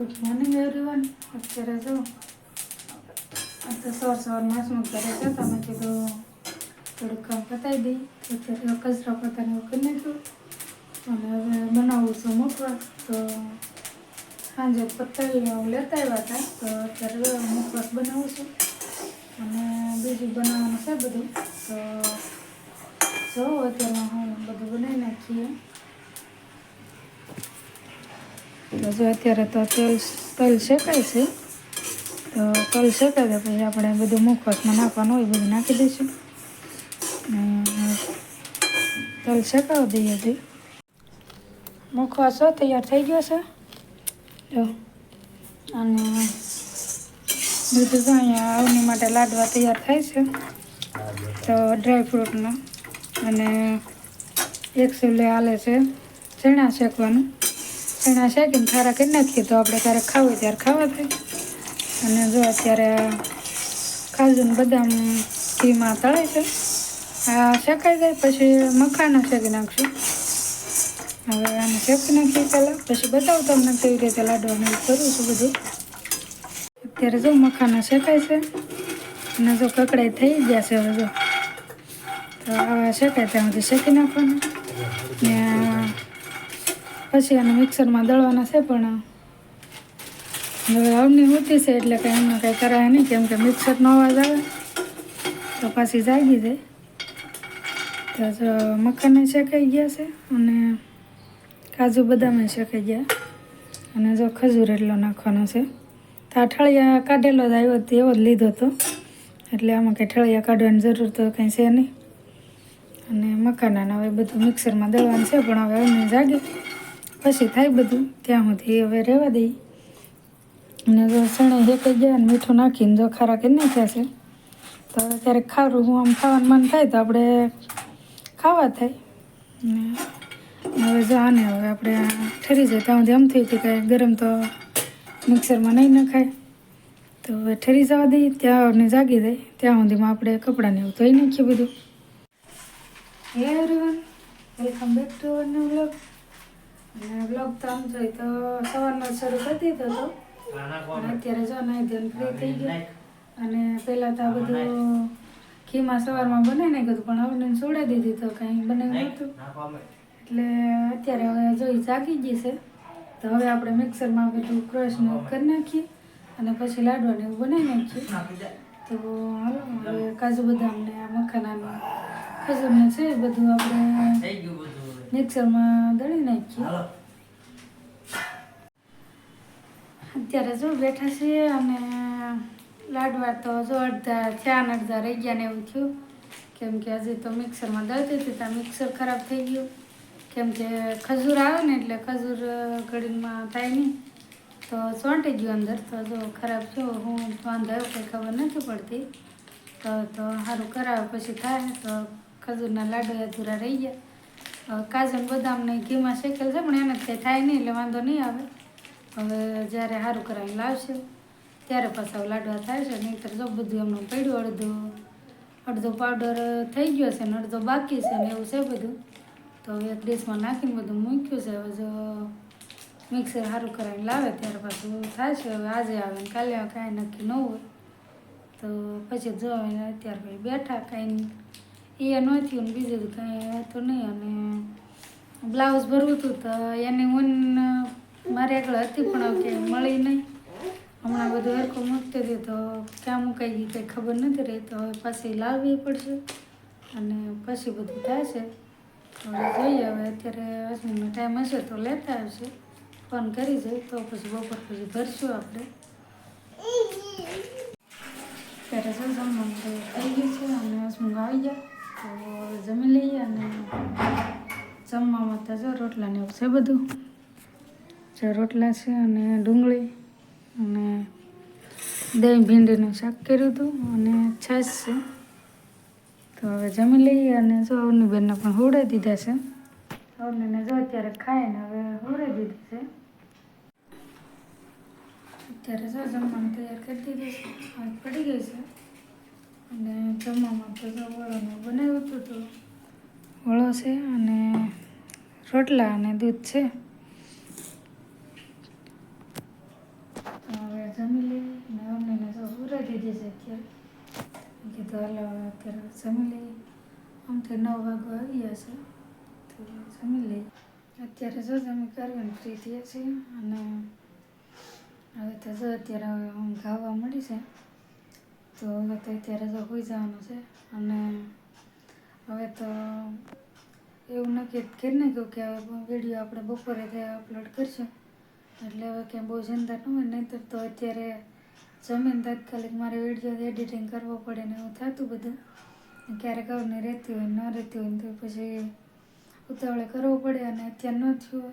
Good morning everyone અત્યારે જો અત્યારે સવાર સવારમાં શું કરે છે તમે કીધું થોડુંક કામ પતાવી દઈ, તો અત્યારે કચરા પોતાને કરી નાખ્યું અને હવે બનાવું છું મૂકવા, તો સાંજે પતાવી હું લેતા આવ્યા હતા, તો અત્યારે હવે મુખવાસ બનાવું છું. અને બીજું બનાવવાનું છે બધું, તો જો અત્યારે હું બધું બનાવી નાખીએ. તો જો અત્યારે તો તલ તલ શેકાય છે, તો તલ શેકાય પછી આપણે બધું મુખવાસમાં નાખવાનું હોય બધું નાખી દઈશું. તલ શેકાવી દઈએ હતી મુખવાસો તૈયાર થઈ ગયો છે. જો. અને બધું તો અહીંયા આવની માટે લાડવા તૈયાર થાય છે. તો ડ્રાય ફ્રૂટનો. અને એક સુલે હાલે છે, ચણા શેકવાનું. ચણા શેકીને ખારા કરી નાખીએ તો આપણે ક્યારેક ખાવું ત્યારે ખાવા થાય. અને જો અત્યારે કાજુ બદામ ઘીમાં તળે છે, આ શેકાઈ જાય પછી મખાના શેકી નાખશું. હવે આને શેકી નાખીએ પહેલાં, પછી બતાવું તમને કેવી રીતે લાડવાનું કરું છું બધું. અત્યારે જો મખાના શેકાય છે, અને જો કકડાઈ થઈ ગયા છે હવે જો. તો આ શેકાય ત્યાં સુધી શેકી નાખવાનું. પછી આને મિક્સરમાં દળવાના છે, પણ હવે અવની ઊંચી છે, એટલે કંઈ એમાં કંઈ કરાય નહીં, કેમ કે મિક્સરનો અવાજ આવે, તો પાછી જાગી જાય. તો જો મકાને શેકાઈ ગયા છે, અને કાજુ બદામે શેકાઈ ગયા. અને જો ખજૂર એટલો નાખવાનો છે. તો આ ઠળિયા કાઢેલો જ આવ્યો એવો જ લીધો હતો. એટલે આમાં કંઈ ઠળિયા કાઢવાની જરૂર તો કંઈ છે નહીં. અને મકાના હવે બધું મિક્સરમાં દળવાનું છે, પણ હવે અમને જાગે. પછી થાય બધું. ત્યાં સુધી હવે રહેવા દઈએ. અને જો સણે હેકાઈ ગયા અને મીઠું નાખીને જો ખારા કરી નાખ્યા છે, તો હવે ક્યારેક ખારું હું આમ ખાવાનું મન થાય તો આપણે ખાવા થાય. અને હવે જો આને હવે આપણે ઠરી જાય ત્યાં સુધી આમ થયું કે કાંઈ ગરમ તો મિક્સરમાં નહીં નખાય. તો હવે ઠરી જવા દઈએ, ત્યાં જાગી જાય ત્યાં સુધીમાં આપણે કપડાને એવું ધોઈ નાખીએ બધું. Hey everyone welcome back to our new અને બ્લોગ તો આમ જોઈએ તો સવારનો જ શરૂ કરી દીધો હતો અને અત્યારે જો નાઈ ધ્યાન ફ્રી થઈ ગયું. અને પહેલાં તો આ બધું ઘીમાં સવારમાં બનાવી નાખ્યું હતું પણ હવે છોડી દીધી તો કાંઈ બનાવ્યું નહોતું. એટલે અત્યારે હવે જોઈ જાગી ગઈ છે તો હવે આપણે મિક્સરમાં બધું ક્રશને કરી નાખીએ અને પછી લાડવાને એવું બનાવી નાખીએ. તો હાલો હવે કાજુ બદામને આ મખાનાને ખજૂરને છે બધું આપણે મિક્સરમાં દળી નાખીએ. અત્યારે જો બેઠા છીએ અને લાડવા તો જો અડધા થયા ને અડધા રહી ગયા ને એવું થયું. કેમ કે હજી તો મિક્સરમાં દળતી હતી ત્યાં મિક્સર ખરાબ થઈ ગયું. કેમ કે ખજૂર આવે ને એટલે ખજૂર ઘડીમાં થાય નહીં. તો ચોંટી ગયું અંદર. તો જો ખરાબ થયો હું વાંધો આવ્યો કંઈ ખબર નથી પડતી. તો તો સારું કરાવે પછી થાય. તો ખજૂરના લાડુ અધૂરા રહી ગયા. હવે કાજુ બદામને ઘીમાં શેકેલ છે, પણ એને કંઈ થાય નહીં, એટલે વાંધો નહીં આવે. હવે જ્યારે સારું કરાવીને લાવશે, ત્યારે પાછા લાડવા થાય છે, નહીંતર જો બધું એમનું પડ્યું, અડધું, અડધો પાવડર થઈ ગયો છે ને અડધો બાકી છે ને એવું છે બધું. તો હવે એક ડીશમાં નાખીને બધું મૂક્યું છે, હવે જો મિક્સર સારું કરાવીને લાવે ત્યારે પાછું થાય છે, હવે આજે આવે ને કાલે કાંઈ નક્કી ન હોય. તો પછી જો અત્યારે બેઠા કાંઈ એ ન થયું ને બીજું કાંઈ હતું નહીં. અને બ્લાઉઝ ભરવું હતું તો એની ઊન મારી આગળ હતી પણ ક્યાંય મળી નહીં. હમણાં બધું હરખું મૂકતી હતી તો ક્યાં મુકાઈ ગઈ કંઈ ખબર નથી રહી. તો હવે પાછી લાવવી પડશે અને પછી બધું છે. હવે જોઈએ, હવે અત્યારે અશ્વિનનો ટાઈમ હશે તો લેતા આવશે. ફોન કરી જાય તો પછી બપોર પછી ભરશું આપણે. ત્યારે શું જમવાનું થઈ ગયું છે અને અશ્વિન આવી ગયા. તો જમી લઈએ અને જમવામાં તો જો રોટલા ને એવું છે બધું. જો રોટલા છે અને ડુંગળી અને દહીં ભીંડીનું શાક કર્યું હતું અને છાશ છે. તો હવે જમી લઈએ અને જો અવની બેનને પણ હોડાઈ દીધા છે. અવનીને જો અત્યારે ખાય ને હવે હોડાઈ દીધી છે. અત્યારે જો જમવાનું તૈયાર કરી દીધું છે. પડી ગઈ છે. અને જમવામાં તો વળોનું બનાવ્યું હતું તો વળો છે અને રોટલા અને દૂધ છે. હવે જમી લઈએ ને અમને તો પૂરા થઈ જશે અત્યારે. કીધું હાલો અત્યારે જમી લઈએ. આમ તો નવ વાગો આવી છે. તો જમી લઈએ. અત્યારે જો જમી કરવાની ફ્રી થયા છીએ અને હવે તો જો અત્યારે હવે હું ગાવા મળી છે. તો હવે તો અત્યારે તો હોઈ જવાનું છે. અને હવે તો એવું નક્કી કરી નાખ્યું કે હવે વીડિયો આપણે બપોરે અપલોડ કરશું. એટલે હવે ક્યાં બહુ જનતા ન હોય. નહીંતર તો અત્યારે જમીન તાત્કાલિક મારે વીડિયો એડિટિંગ કરવો પડે ને એવું થતું બધું. ક્યારેક આવને રહેતી હોય, ન રહેતી હોય તો પછી ઉતાવળે કરવો પડે અને અત્યારે ન થયું હોય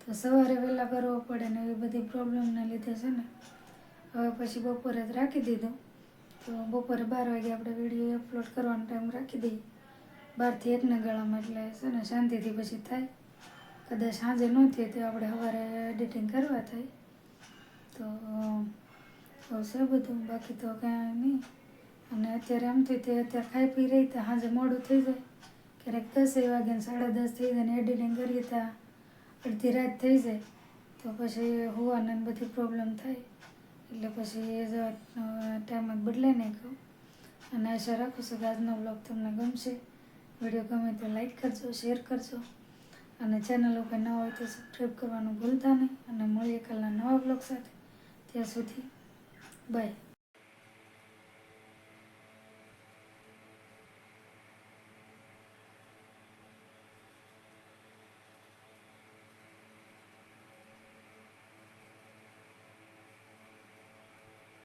તો સવારે વહેલા કરવો પડે ને એવી બધી પ્રોબ્લેમના લીધે છે ને. હવે પછી બપોરે જ રાખી દીધું. તો બપોરે બાર વાગે આપણે વીડિયો અપલોડ કરવાનો ટાઈમ રાખી દઈએ. બારથી એકના ગાળામાં એટલે છે ને શાંતિથી પછી થાય. કદાચ સાંજે ન થાય તો આપણે સવારે એડિટિંગ કરવા થાય. તો છે બધું. બાકી તો કાંઈ નહીં. અને અત્યારે એમ થયું તે અત્યારે ખાઈ પી રહી તો સાંજે મોડું થઈ જાય. ક્યારેક દસ વાગે સાડા દસ થઈ જાય ને એડિટિંગ કરીએ ત્યાં અડધી રાત થઈ જાય. તો પછી હોવાને બધી પ્રોબ્લેમ થાય. એટલે પછી એ ટાઈમ જ બદલાઈ નાખ્યો. અને આશા રાખું છું કે આજનો બ્લોગ તમને ગમશે. વીડિયો ગમે તો લાઈક કરજો શેર કરજો. અને ચેનલ ઉપર ન હોય તો સબસ્ક્રાઈબ કરવાનું ભૂલતા નહીં. અને મળીએ કાલના નવા બ્લોગ સાથે. ત્યાં સુધી બાય